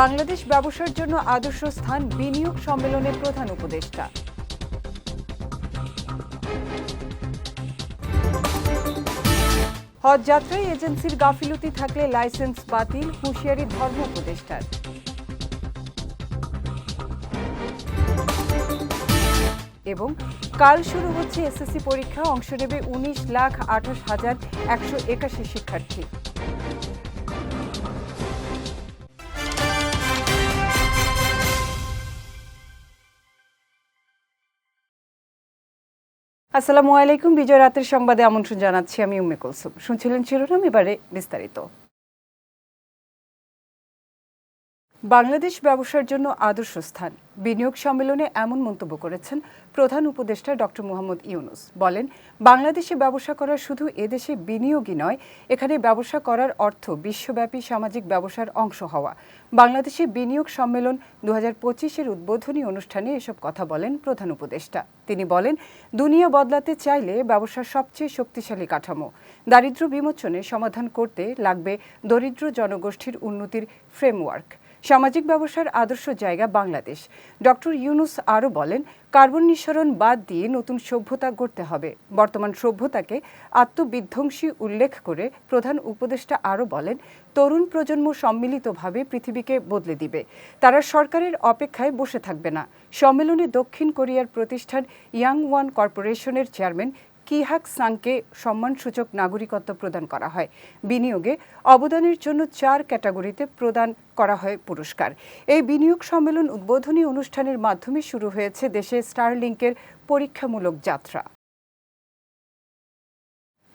বাংলাদেশ ব্যবসার জন্য আদর্শ স্থান বিনিয়োগ সম্মেলনের প্রধান উপদেষ্টা। হজ যাত্রায় এজেন্সির গাফিলতি থাকলে লাইসেন্স বাতিল, হুঁশিয়ারি ধর্ম উপদেষ্টার। এবং কাল শুরু হচ্ছে এসএসসি পরীক্ষা, অংশ নেবে উনিশ লাখ আঠাশ হাজার একশো একাশি শিক্ষার্থী। আসসালামু আলাইকুম। বিজয় রাতের সংবাদে আমন্ত্রণ জানাচ্ছি আমি উম্মে কুলসুম। শুনছিলেন শিরোনাম এবারে বিস্তারিত। বাংলাদেশ ব্যবসার জন্য আদর্শ স্থান। বিনিয়োগ সম্মেলনে এমন মন্তব্য করেছেন প্রধান উপদেষ্টা ডক্টর মোহাম্মদ ইউনুস। বলেন, বাংলাদেশে ব্যবসা করা শুধু এদেশে বিনিয়োগই নয়, এখানে ব্যবসা করার অর্থ বিশ্বব্যাপী সামাজিক ব্যবসার অংশ হওয়া। বাংলাদেশে বিনিয়োগ সম্মেলন দু হাজার পঁচিশের উদ্বোধনী অনুষ্ঠানে এসব কথা বলেন প্রধান উপদেষ্টা। তিনি বলেন, দুনিয়া বদলাতে চাইলে ব্যবসার সবচেয়ে শক্তিশালী কাঠামো। দারিদ্র্য বিমোচনে সমাধান করতে লাগবে দরিদ্র জনগোষ্ঠীর উন্নতির ফ্রেমওয়ার্ক সামাজিক ব্যবসার আদর্শ জায়গা বাংলাদেশ। ডক্টর ইউনুস আরও বলেন, কার্বন নিঃসরণ বাদ দিয়ে নতুন সভ্যতা গড়তে হবে। বর্তমান সভ্যতাকে আত্মবিধ্বংসী উল্লেখ করে প্রধান উপদেষ্টা আরও বলেন, তরুণ প্রজন্ম সম্মিলিতভাবে পৃথিবীকে বদলে দিবে। তারা সরকারের অপেক্ষায় বসে থাকবে না। সম্মেলনে দক্ষিণ কোরিয়ার প্রতিষ্ঠান ইয়াং ওয়ান কর্পোরেশনের চেয়ারম্যান কিহাক সাংকে সম্মানসূচক নাগরিকত্ব প্রদান করা হয়। বিনিয়োগে অবদানের জন্য চার ক্যাটাগরিতে প্রদান করা হয় পুরস্কার। এই বিনিয়োগ সম্মেলন উদ্বোধনী অনুষ্ঠানের মাধ্যমে শুরু হয়েছে দেশে স্টারলিংকের পরীক্ষামূলক যাত্রা।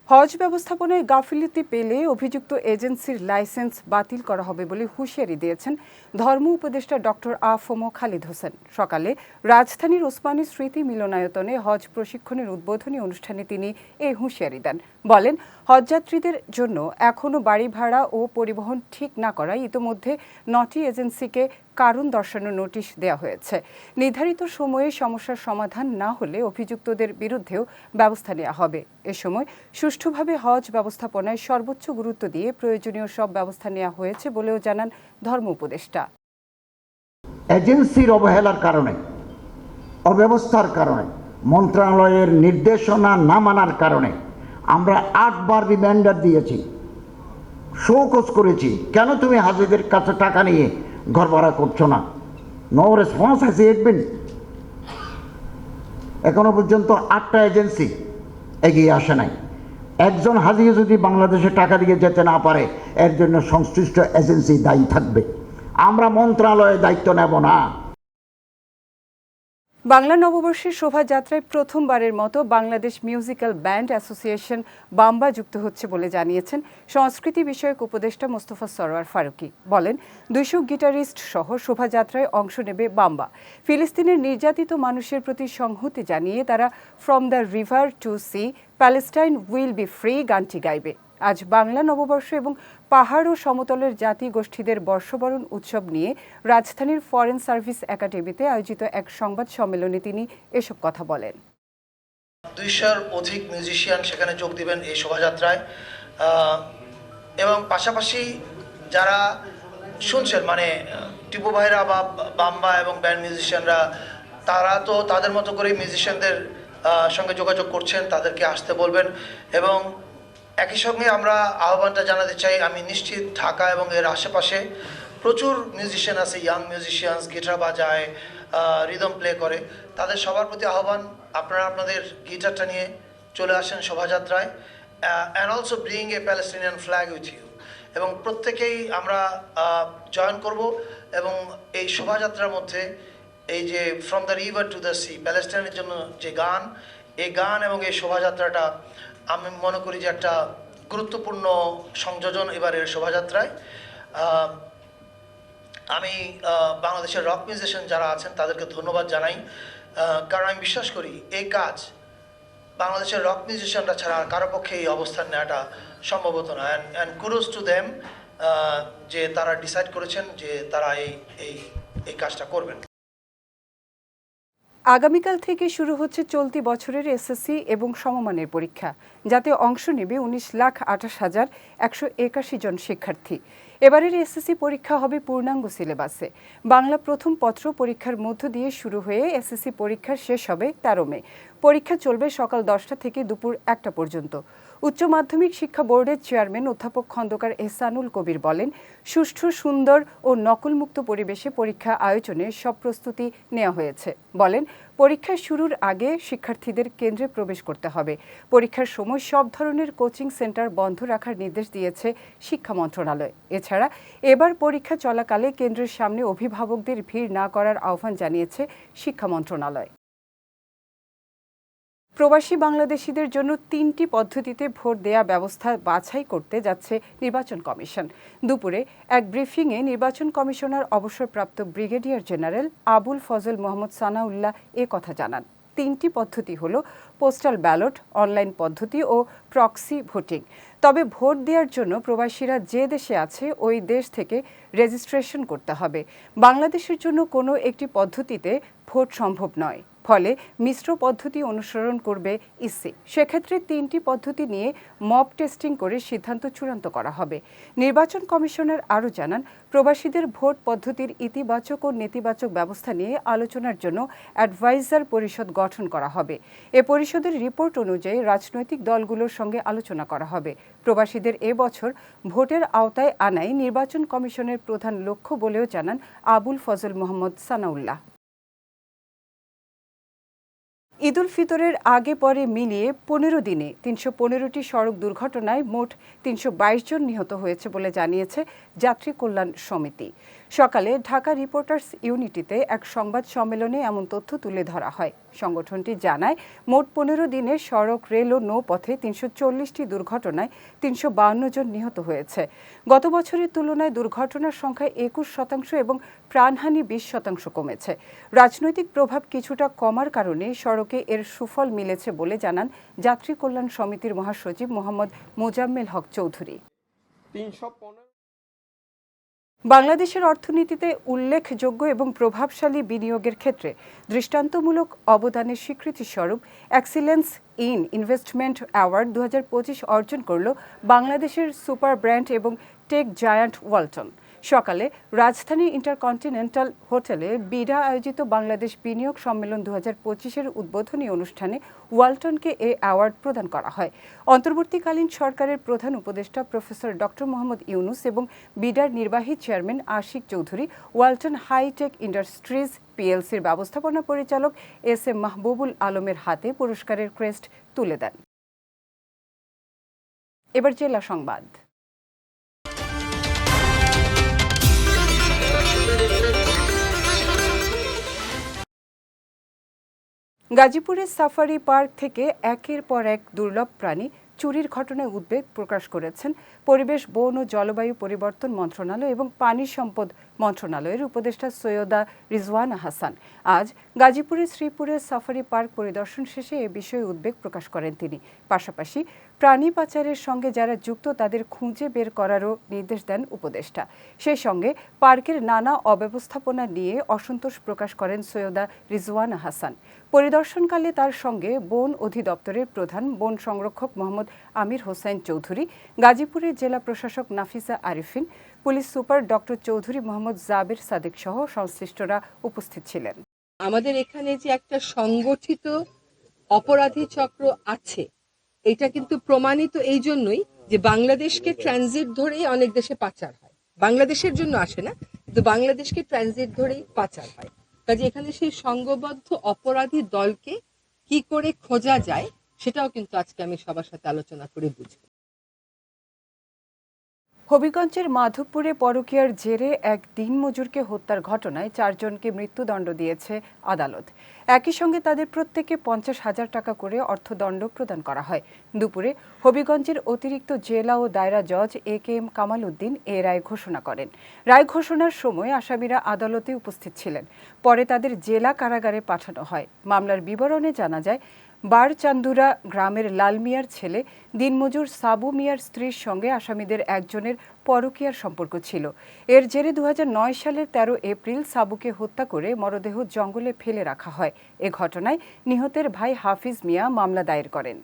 হজ ব্যবস্থাপনায় গাফিলতি পেলে অভিযুক্ত এজেন্সির লাইসেন্স বাতিল করা হবে বলে হুঁশিয়ারি দিয়েছেন ধর্ম উপদেষ্টা ডক্টর আফমো খালিদ হোসেন। সকালে রাজধানীর ওসমানী স্মৃতি মিলনায়তনে হজ প্রশিক্ষণের উদ্বোধনী অনুষ্ঠানে তিনি এই হুঁশিয়ারি দেন। বলেন, হজযাত্রীদের জন্য এখনও বাড়ি ভাড়া ও পরিবহন ঠিক না করায় ইতোমধ্যে নটি এজেন্সিকে কারণ দর্শানোর নোটিশ দেওয়া হয়েছে। নির্ধারিত সময়ে সমস্যার সমাধান না হলে অভিযুক্তদের বিরুদ্ধেও ব্যবস্থা নেওয়া হবে। এ সময় সুষ্ঠুভাবে হজ ব্যবস্থাপনায় সর্বোচ্চ গুরুত্ব দিয়ে প্রয়োজনীয় সব ব্যবস্থা নেওয়া হয়েছে বলেও জানান ধর্ম উপদেষ্টা। এজেন্সির অবহেলার কারণে, অব্যবস্থার কারণে, মন্ত্রণালয়ের নির্দেশনা না মানার কারণে আমরা আটবার রিমাইন্ডার দিয়েছি। শোকজ করেছি, কেন তুমি হাজিদের কাছে টাকা নিয়ে ঘর ভাড়া করছ না। নো রেসপন্স হ্যাজ ইট এখনও পর্যন্ত আটটা এজেন্সি এগিয়ে আসে নাই। একজন হাজিয়ে যদি বাংলাদেশে টাকা দিয়ে যেতে না পারে, এর জন্য সংশ্লিষ্ট এজেন্সি দায়ী থাকবে। আমরা মন্ত্রণালয়ে দায়িত্ব নেব না। বাংলা নববর্ষের শোভাযাত্রায় প্রথমবারের মতো Bangladesh musical band association BAMBA যুক্ত হচ্ছে বলে জানিয়েছেন সংস্কৃতি বিষয়ক উপদেষ্টা মোস্তফা সরোয়ার ফারুকি। বলেন, দুইশো গিটারিস্ট সহ শোভাযাত্রায় অংশ নেবে বাম্বা। ফিলিস্তিনের নির্যাতিত মানুষের প্রতি সংহতি জানিয়ে তারা from the river to sea Palestine will be free গানটি গাইবে। আজ বাংলা নববর্ষ এবং পাহাড় ও সমতলের জাতি গোষ্ঠীদের বর্ষবরণ উৎসব নিয়ে রাজধানীর ফরেন সার্ভিস একাডেমিতে আয়োজিত এক সংবাদ সম্মেলনে তিনি এসব কথা বলেন। দুইশোর অধিক মিউজিশিয়ান সেখানে যোগ দিবেন এই শোভাযাত্রায়। এবং পাশাপাশি যারা শুনছেন মানে টিপু ভাইরা বা বাম্বা এবং ব্যান্ড মিউজিশিয়ানরা, তারা তো তাদের মতো করে মিউজিশিয়ানদের সঙ্গে যোগাযোগ করছেন, তাদেরকে আসতে বলবেন। এবং একই সঙ্গে আমরা আহ্বানটা জানাতে চাই, আমি নিশ্চিত ঢাকা এবং এর আশেপাশে প্রচুর মিউজিশিয়ান আছে ইয়াং মিউজিশিয়ানস গিটার বাজায় রিদম প্লে করে। তাদের সবার প্রতি আহ্বান, আপনারা আপনাদের গিটারটা নিয়ে চলে আসেন শোভাযাত্রায় and also bring a Palestinian flag with you এবং প্রত্যেকেই আমরা জয়েন করব এবং এই শোভাযাত্রার মধ্যে এই যে from the river to the sea প্যালেস্টাইনের জন্য যে গান, এই গান এবং এই শোভাযাত্রাটা আমি মনে করি যে একটা গুরুত্বপূর্ণ সংযোজন এবারের শোভাযাত্রায়। আমি বাংলাদেশের রক মিউজিশিয়ান যারা আছেন তাদেরকে ধন্যবাদ জানাই। কারণ আমি বিশ্বাস করি এই কাজ বাংলাদেশের রক মিউজিশিয়ানরা ছাড়া আর কারও পক্ষে এই অবস্থান নেওয়াটা সম্ভব হতো না and and kudos to them যে তারা ডিসাইড করেছেন যে তারা এই এই এই কাজটা করবেন। আগামীকাল থেকে শুরু হচ্ছে চলতি বছরের এসএসসি এবং সমমানের পরীক্ষা, যাতে অংশ নেবে উনিশ লাখ আঠাশ হাজার একশো একাশি জন শিক্ষার্থী। এবারের এসএসসি পরীক্ষা হবে পূর্ণাঙ্গ সিলেবাসে। বাংলা প্রথম পত্র পরীক্ষার মধ্য দিয়ে শুরু হয়ে এসএসসি পরীক্ষা শেষ হবে তেরো মে। পরীক্ষা চলবে সকাল দশটা থেকে দুপুর একটা পর্যন্ত। উচ্চ মাধ্যমিক শিক্ষা বোর্ডের চেয়ারম্যান অধ্যাপক খন্দকার এহসানুল কবির বলেন, সুষ্ঠু, সুন্দর ও নকলমুক্ত পরিবেশে পরীক্ষা আয়োজনে সব প্রস্তুতি নেওয়া হয়েছে। বলেন পরীক্ষা শুরুর আগে শিক্ষার্থীদের কেন্দ্রে প্রবেশ করতে হবে। পরীক্ষার সময় সব ধরনের কোচিং সেন্টার বন্ধ রাখার নির্দেশ দিয়েছে শিক্ষা মন্ত্রণালয়। এছাড়া, এবার পরীক্ষা চলাকালে কেন্দ্রের সামনে অভিভাবকদের ভিড় না করার আহ্বান জানিয়েছে শিক্ষা মন্ত্রণালয়। প্রবাসী বাংলাদেশিদের জন্য তিনটি পদ্ধতিতে ভোট দেয়া ব্যবস্থা বাছাই করতে যাচ্ছে নির্বাচন কমিশন। দুপুরে এক ব্রিফিংয়ে নির্বাচন কমিশনার অবসরপ্রাপ্ত ব্রিগেডিয়ার জেনারেল আবুল ফজল মোহাম্মদ সানাউল্লাহ এ কথা জানান। তিনটি পদ্ধতি হল পোস্টাল ব্যালট, অনলাইন পদ্ধতি ও প্রক্সি ভোটিং। তবে ভোট দেওয়ার জন্য প্রবাসীরা যে দেশে আছে, ওই দেশ থেকে রেজিস্ট্রেশন করতে হবে। বাংলাদেশের জন্য কোনো একটি পদ্ধতিতে ভোট সম্ভব নয়। ফলে মিশ্র পদ্ধতি অনুসরণ করবে ইসি। সেক্ষেত্রে তিনটি পদ্ধতি নিয়ে মব টেস্টিং করে সিদ্ধান্ত চূড়ান্ত করা হবে। নির্বাচন কমিশনার আরও জানান, প্রবাসীদের ভোট পদ্ধতির ইতিবাচক ও নেতিবাচক ব্যবস্থা নিয়ে আলোচনার জন্য অ্যাডভাইজার পরিষদ গঠন করা হবে। এ পরিষদের রিপোর্ট অনুযায়ী রাজনৈতিক দলগুলোর সঙ্গে আলোচনা করা হবে। প্রবাসীদের এবছর ভোটের আওতায় আনাই নির্বাচন কমিশনের প্রধান লক্ষ্য বলেও জানান আবুল ফজল মোহাম্মদ সানাউল্লাহ। ঈদুল ফিতরের আগে পরে মিলিয়ে পনেরো দিনে তিনশো পনেরোটি সড়ক দুর্ঘটনায় মোট তিনশো বাইশ জন নিহত হয়েছে বলে জানিয়েছে যাত্রী কল্যাণ সমিতি। সকালে ঢাকা রিপোর্টার্স ইউনিটিতে এক সংবাদ সম্মেলনে এমন তথ্য তুলে ধরা হয়। সংগঠনটি জানায়, মোট পনেরো দিনে সড়ক, রেল ও নৌপথে তিনশো চল্লিশটি দুর্ঘটনায় তিনশো বাউন্ন জন নিহত হয়েছে। গত বছরের তুলনায় দুর্ঘটনার সংখ্যা একুশ শতাংশ এবং প্রাণহানি বিশ শতাংশ কমেছে। রাজনৈতিক প্রভাব কিছুটা কমার কারণে সড়কে এর সুফল মিলেছে বলে জানান যাত্রী কল্যাণ সমিতির মহাসচিব মোহাম্মদ মোজাম্মেল হক চৌধুরী। বাংলাদেশের অর্থনীতিতে উল্লেখযোগ্য এবং প্রভাবশালী বিনিয়োগের ক্ষেত্রে দৃষ্টান্তমূলক অবদানের স্বীকৃতিস্বরূপ এক্সিলেন্স ইন ইনভেস্টমেন্ট অ্যাওয়ার্ড দু হাজার পঁচিশ অর্জন করল বাংলাদেশের সুপার ব্র্যান্ড এবং টেক জায়ান্ট ওয়ালটন। সকালে রাজধানী ইন্টারকন্টিনেন্টাল হোটেলে বিডা আয়োজিত বাংলাদেশ বিনিয়োগ সম্মেলন দু হাজার পঁচিশের উদ্বোধনী অনুষ্ঠানে ওয়ালটনকে এ অ্যাওয়ার্ড প্রদান করা হয়। অন্তর্বর্তীকালীন সরকারের প্রধান উপদেষ্টা প্রফেসর ডক্টর মোহাম্মদ ইউনুস এবং বিডার নির্বাহী chairman Ashik Chowdhury, Walton hi tech industries পিএলসির ব্যবস্থাপনা পরিচালক এস এম মাহবুবুল আলমের হাতে পুরস্কারের ক্রেস্ট তুলে দেন। এবার জেলা সংবাদ। গাজীপুরের সাফারি পার্ক থেকে একের পর এক দুর্লভ প্রাণী চুরির ঘটনায় উদ্বেগ প্রকাশ করেছেন পরিবেশ, বন ও জলবায়ু পরিবর্তন মন্ত্রণালয় এবং পানি সম্পদ মন্ত্রণালয়ের উপদেষ্টা সৈয়দা রিজওয়ান হাসান। আজ গাজীপুরের শ্রীপুরের সাফারি পার্ক পরিদর্শন শেষে এ বিষয়ে উদ্বেগ প্রকাশ করেন তিনি। পাশাপাশি প্রাণী পাচারের সঙ্গে যারা যুক্ত, তাদের খুঁজে বের করারও নির্দেশ দেন উপদেষ্টা। সেই সঙ্গে পার্কের নানা অব্যবস্থাপনা নিয়ে অসন্তোষ প্রকাশ করেন সৈয়দা রিজওয়ানা হাসান। পরিদর্শনকালে তার সঙ্গে বন অধিদপ্তরের প্রধান বন সংরক্ষক মোহাম্মদ আমির হোসেন চৌধুরী, গাজীপুরের জেলা প্রশাসক Nafisa Arefin, police super doctor Chowdhury Mohammad Jabir Sadiq সহ সংশ্লিষ্টরা উপস্থিত ছিলেন। আমাদের এখানে যে একটা সংগঠিত অপরাধী চক্র আছে এটা কিন্তু প্রমাণিত এই জন্যই যে বাংলাদেশকে ট্রানজিট ধরেই অনেক দেশে পাচার হয়। বাংলাদেশের জন্য আসে না, কিন্তু বাংলাদেশকে ট্রানজিট ধরেই পাচার হয়। কাজে এখানে সেই সংঘবদ্ধ অপরাধী দলকে কি করে খোঁজা যায়, সেটাও কিন্তু আজকে আমি সবার সাথে আলোচনা করে বুঝব। হবিগঞ্জের মাধবপুরে পরকীয়ার জেরে এক দিনমজুরকে হত্যার ঘটনায় চারজনকে মৃত্যুদণ্ড দিয়েছে আদালত। একই সঙ্গে তাদের প্রত্যেকে পঞ্চাশ হাজার টাকা করে অর্থদণ্ড প্রদান করা হয়। দুপুরে হবিগঞ্জের অতিরিক্ত জেলা ও দায়রা জজ A K M Kamal Uddin এ রায় ঘোষণা করেন। রায় ঘোষণার সময় আসামিরা আদালতে উপস্থিত ছিলেন। পরে তাদের জেলা কারাগারে পাঠানো হয়। মামলার বিবরণে জানা যায় বারচান্দুরা গ্রামের লালমিয়ার ছেলে দিনমজুর সাবু মিয়ার স্ত্রীর সঙ্গে আসামিদের একজনের পরকিয়ার সম্পর্ক ছিল। এর জেরে দু হাজার নয় সালের তেরো এপ্রিল সাবুকে হত্যা করে মরদেহ জঙ্গলে ফেলে রাখা হয়। এ ঘটনায় নিহতের ভাই হাফিজ মিয়া মামলা দায়ের করেন।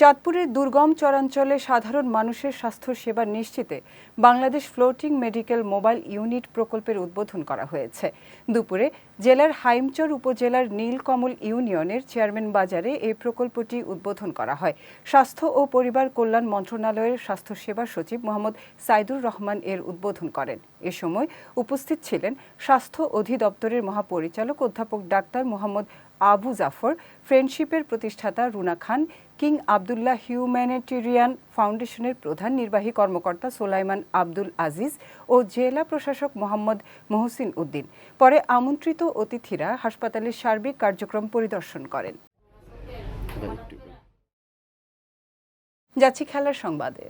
চাঁদপুরের দুর্গম চরাঞ্চলে সাধারণ মানুষের স্বাস্থ্য সেবা নিশ্চিতে Bangladesh floating medical mobile unit প্রকল্পের উদ্বোধন করা হয়েছে। দুপুরে জেলার হাইমচর উপজেলার নীলকমল ইউনিয়নের চেয়ারম্যান বাজারে এই প্রকল্পটি উদ্বোধন করা হয়। স্বাস্থ্য ও পরিবার কল্যাণ মন্ত্রণালয়ের স্বাস্থ্য সেবা সচিব মোহাম্মদ সাইদুর রহমান এর উদ্বোধন করেন। এ সময় উপস্থিত ছিলেন স্বাস্থ্য অধিদপ্তরের মহাপরিচালক অধ্যাপক ডাক্তার মোহাম্মদ আবু জাফর ফ্রেন্ডশিপের প্রতিষ্ঠাতা Runa Khan King Abdullah humanitarian ফাউন্ডেশনের প্রধান নির্বাহী কর্মকর্তা সোলাইমান আব্দুল আজিজ ও জেলা প্রশাসক মোহাম্মদ মহসিন উদ্দিন। পরে আমন্ত্রিত অতিথিরা হাসপাতালের সার্বিক কার্যক্রম পরিদর্শন করেন। যাচ্ছি খেলার সংবাদে।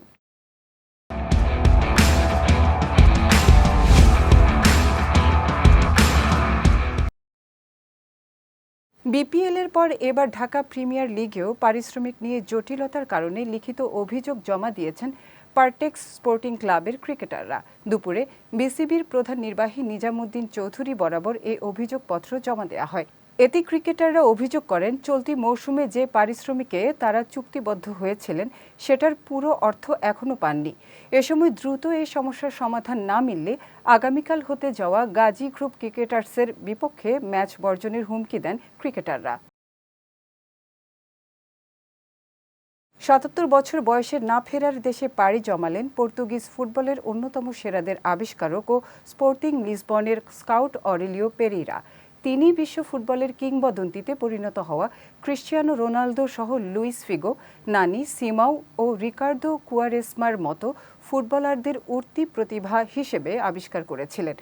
বিপিএল এর পর এবার ঢাকা প্রিমিয়ার লিগেও পারিশ্রমিক নিয়ে জটিলতার কারণে লিখিত অভিযোগ জমা দিয়েছেন পার্টেক্স স্পোর্টিং ক্লাবের ক্রিকেটাররা। দুপুরে বিসিবির প্রধান নির্বাহী নিজামুদ্দিন চৌধুরী বরাবর এই অভিযোগপত্র জমা দেওয়া হয়। এতে ক্রিকেটাররা অভিযোগ করেন, চলতি মৌসুমে যে পারিশ্রমিকে তারা চুক্তিবদ্ধ হয়েছিলেন, সেটার পুরো অর্থ এখনও পাননি। এ সময় দ্রুত এই সমস্যার সমাধান না মিললে আগামীকাল হতে যাওয়া গাজী গ্রুপ ক্রিকেটার্সের বিপক্ষে ম্যাচ বর্জনের হুমকি দেন ক্রিকেটাররা। সাতাত্তর বছর বয়সে না ফেরার দেশে পাড়ি জমালেন পর্তুগিজ ফুটবলের অন্যতম সেরাদের আবিষ্কারক ও স্পোর্টিং লিসবনের স্কাউট অরেলিও পেরিরা। তিনি বিশ্ব ফুটবলের কিংবদন্তিতে পরিণত হওয়া ক্রিশ্চিয়ানো রোনালদো সহ লুইস ফিগো, নানি সিমাও ও রিকার্দো কুয়ারেসমার মতো ফুটবলারদের উঠতি প্রতিভা হিসেবে আবিষ্কার করেছিলেন।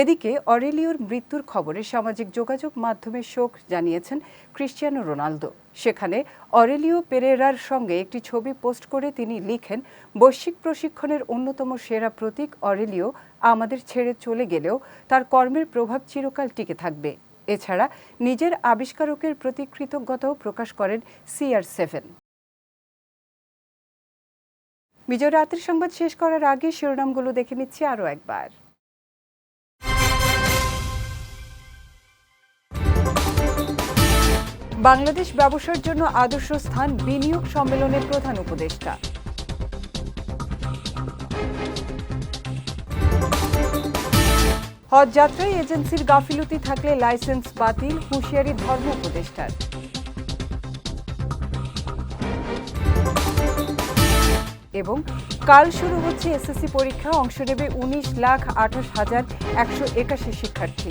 এদিকে অরেলিওর মৃত্যুর খবরে সামাজিক যোগাযোগ মাধ্যমে শোক জানিয়েছেন ক্রিশ্চিয়ানো রোনালদো। সেখানে অরেলিও পেরেরার সঙ্গে একটি ছবি পোস্ট করে তিনি লিখেন, বৈশ্বিক প্রশিক্ষণের অন্যতম সেরা প্রতীক অরেলিও আমাদের ছেড়ে চলে গেলেও তার কর্মের প্রভাব চিরকাল টিকে থাকবে। এছাড়া নিজের আবিষ্কারকের প্রতি কৃতজ্ঞতাও প্রকাশ করেন সিআর সেভেন বিজয় রাতের সংবাদ শেষ করার আগে শিরোনামগুলো দেখে নিচ্ছি আরও একবার। বাংলাদেশ ব্যবসার জন্য আদর্শ স্থান বিনিয়োগ সম্মেলনের প্রধান উপদেষ্টা। হজ যাত্রায় এজেন্সির গাফিলতি থাকলে লাইসেন্স বাতিল, হুঁশিয়ারি ধর্ম উপদেষ্টার। এবং কাল শুরু হচ্ছে এসএসসি পরীক্ষা, অংশ নেবে উনিশ লাখ আঠাশ হাজার একশো একাশি শিক্ষার্থী।